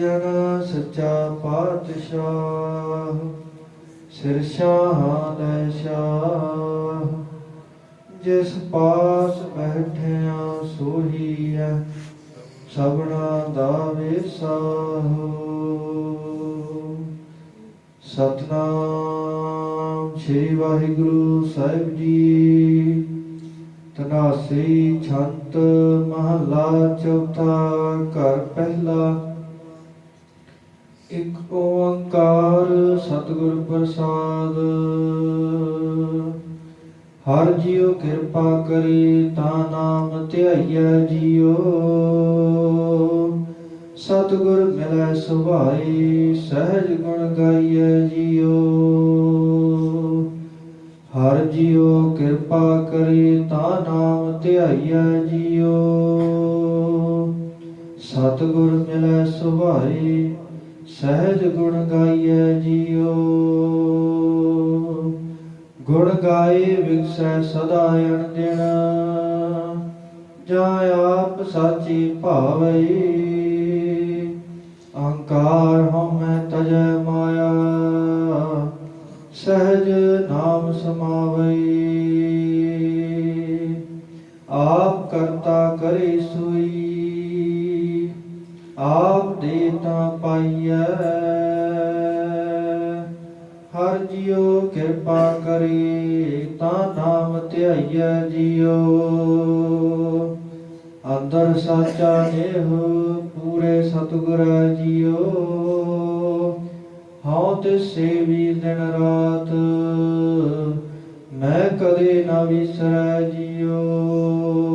ਜਨ ਸੱਚਾ ਪਾਤਸ਼ਾਹ, ਸਿਰ ਸ਼ਾਹਾਂ ਦਾ ਸ਼ਾਹ। ਜਿਸ ਪਾਸ ਬੈਠਿਆ ਸੋਹੀ ਹੈ ਸਭਨਾ ਦਾ ਵਿਸਾਹੋ। ਸਤਨਾਮ ਸ੍ਰੀ ਵਾਹਿਗੁਰੂ ਸਾਹਿਬ ਜੀ, ਤਨਾਸੀ ਛੰਤ ਮਹਲਾ ਚੌਥਾ ਘਰ ਪਹਿਲਾ ਇੱਕ ਓੰਕਾਰ ਸਤਿਗੁਰ ਪ੍ਰਸਾਦ। ਹਰ ਜੀਉ ਕਿਰਪਾ ਕਰੀ ਤਾਂ ਨਾਮ ਧਿਆਈਐ ਜੀਉ ਸਤਿਗੁਰ ਮਿਲੈ ਸੁਭਾਈ ਸਹਿਜ ਗੁਣ ਗਾਈਐ ਜੀਉ ਹਰ ਜੀਉ ਕਿਰਪਾ ਕਰੀ ਤਾਂ ਨਾਮ ਧਿਆਈਐ ਜੀਉ ਸਤਿਗੁਰ ਮਿਲੈ ਸੁਭਾਈ ਸਹਿਜ ਗੁਣ ਗਾਈਐ ਜੀਉ ਗੁਣ ਗਾਏ ਵਿਗਸੈ ਸਦਾ ਅਣਦਿਨ ਜਾਂ ਆਪ ਸਾਚੀ ਭਾਵੈ। ਅਹੰਕਾਰ ਹਉਮੈ ਤਜੈ ਮਾਇਆ। ਸਹਿਜ ਨਾਮ ਸਮਾਵਈ ਆਪ ਦੇ ਦੇਤਾ ਪਾਈਐ। ਹਰ ਜਿਉ ਕਿਰਪਾ ਕਰੇ, ਤਾਂ ਨਾਮ ਧਿਆਈਐ ਜਿਉ। ਅੰਦਰ ਸਾਚਾ ਨੇਹ ਪੂਰੇ ਸਤਿਗੁਰ ਜਿਉ। ਹਉ ਤੇ ਸੇਵੀ ਦਿਨ ਰਾਤ, ਮੈਂ ਕਦੇ ਨਾ ਵਿਸਰੈ ਜਿਉ।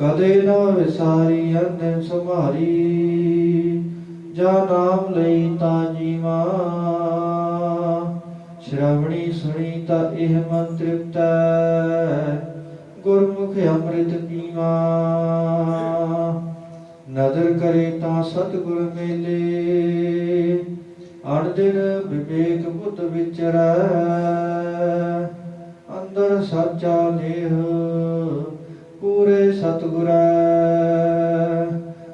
ਕਦੇ ਨਾ ਵਿਸਾਰੀ ਅੰਨ ਸੁਮਾਰੀ ਜਾ ਨਾਮ ਲਈ ਤਾਂ ਜੀਵਾ। ਸ਼੍ਰਵਣੀ ਸੁਣੀ ਤਾਂ ਇਹ ਮਨ ਤ੍ਰਿਪਤੈ ਗੁਰਮੁਖ ਅੰਮ੍ਰਿਤ ਪੀਵਾ। ਨਦਰ ਕਰੇ ਤਾਂ ਸਤਿਗੁਰ ਮੇਲੇ। ਅਣ ਦਿਨ ਵਿਵੇਕ ਬੁੱਧ ਵਿਚਰੈ। ਅੰਦਰ ਸਾਚਾ ਨੇਹ ਪੂਰੇ ਸਤਿਗੁਰੈ,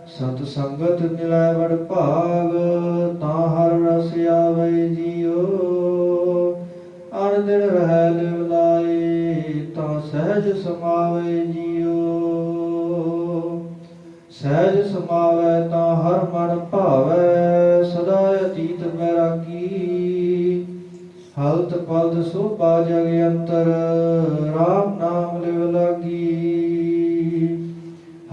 ਸਤ ਸੰਗਤ ਮਿਲੈ ਵਡ ਭਾਗ, ਤਾਂ ਹਰ ਰਸ ਆਵੇ ਜੀਉ ਅਣ ਦਿਨ ਰਹਿ ਲਿਵਲਾਏ ਤਾਂ ਸਹਿਜ ਸਮਾਵੇ ਜੀਉ ਸਹਿਜ ਸਮਾਵੇ ਤਾਂ ਹਰ ਮਨ ਭਾਵੇ, ਸਦਾ ਅਤੀਤ ਬੈਰਾਗੀ ਹਲਤ ਪਲਦ ਸੋਭਾ ਜਗ ਅੰਤਰ RAM ਨਾਮ ਲਿਵ ਲਾਗੀ।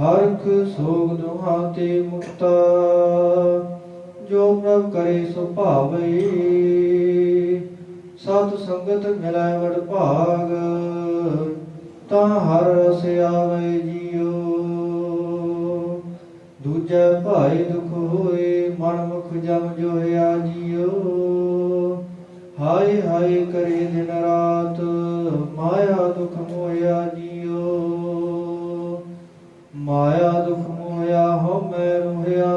ਹਰਖ ਸੋਗ ਦੁਹਾਂ ਤੇ ਮੁਕਤਾ, ਜੋ ਪ੍ਰਭ ਕਰੇ ਸੋ ਭਾਵੇ। ਸਤ ਸੰਗਤ ਮਿਲੈ ਵਡ ਭਾਗ, ਤਾਂ ਹਰ ਰਸ ਆਵੇ ਜੀਉ ਦੂਜੇ ਭਾਈ ਦੁਖ ਹੋਏ, ਮਨ ਮੁਖ ਜਮ ਜੋਇਆ ਜੀਉ ਹਾਏ ਹਾਏ ਕਰੇ ਦਿਨ ਰਾਤ, ਮਾਇਆ ਦੁਖ ਮੋਇਆ ਜੀਓ। ਮਾਇਆ ਦੁਖ ਮੋਇਆ ਹੋ ਮੈਂ ਰੋਹਿਆ,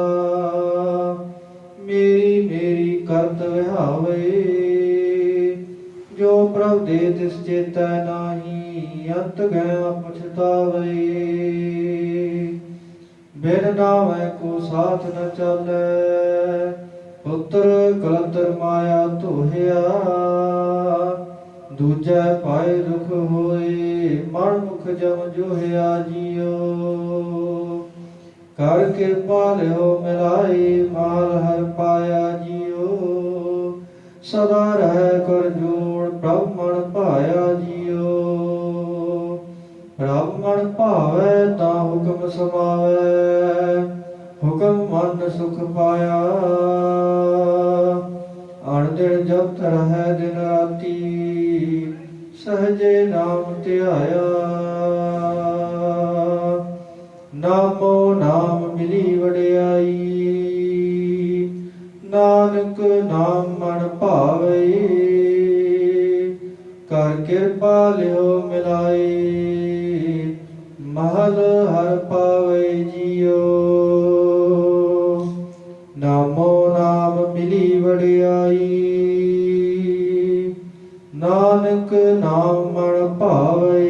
ਮੇਰੀ ਮੇਰੀ ਕਰਤ ਵਿਹਾਵੇ। ਜੋ ਪ੍ਰਭ ਦੇ ਤਿਸ ਚੇਤੈ ਨਾਹੀ, ਅੰਤ ਗਿਆ ਪਛਤਾਵੇ। ਬਿਨ ਨਾਮੈ ਕੋ ਸਾਥ ਨ ਚੱਲੈ ਪੁੱਤਰ ਕਲਤਰ ਮਾਇਆ ਧੋਹਿਆ, ਦੂਜੈ ਪਾਏ ਦੁਖ ਹੋਏ ਮਨ ਮੁਖ ਜਮ ਜੋਹਿਆ ਜੀਉ ਕਰ ਕਿਰਪਾ ਲਿਓ ਮਿਲਾਈ ਮਾਲ ਹਰ ਪਾਇਆ ਜੀਉ ਸਦਾ ਰਹਿ ਕਰ ਜੋੜ ਬ੍ਰਹਮਣ ਸੁਖ ਪਾਇਆ ਅਣ ਦਿਨ ਜਪਤ ਰਹਿ ਦਿਨ ਰਾਤੀ, ਸਹਜੇ ਨਾਮ ਧਿਆਇਆ। ਨਾਮੋ ਨਾਮ ਮਿਲੀ ਵਡਿਆਈ, ਨਾਨਕ ਨਾਮ ਮਨ ਭਾਵੇ। ਕਰ ਕਿਰਪਾ ਲਿਓ ਮਿਲਾਈ ਮਹਲ ਹਰ ਪਾਵੇ ਜੀਓ। ਨਾਮੋ ਨਾਮ ਮਿਲੀ ਵੜਿਆਈ ਨਾਨਕ ਨਾਮ ਮਨ ਭਾਵੇ।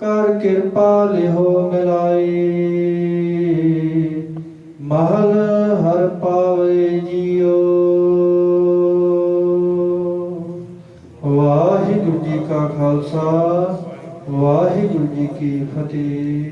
ਕਰ ਕਿਰਪਾ ਲਿਹੋ ਮਿਲਾਈ। ਮਹਲ ਹਰ ਪਾਵੇ ਜੀਓ। ਵਾਹਿਗੁਰੂ ਜੀ ਕਾ ਖਾਲਸਾ, ਵਾਹਿਗੁਰੂ ਜੀ ਕੀ ਫਤਿਹ।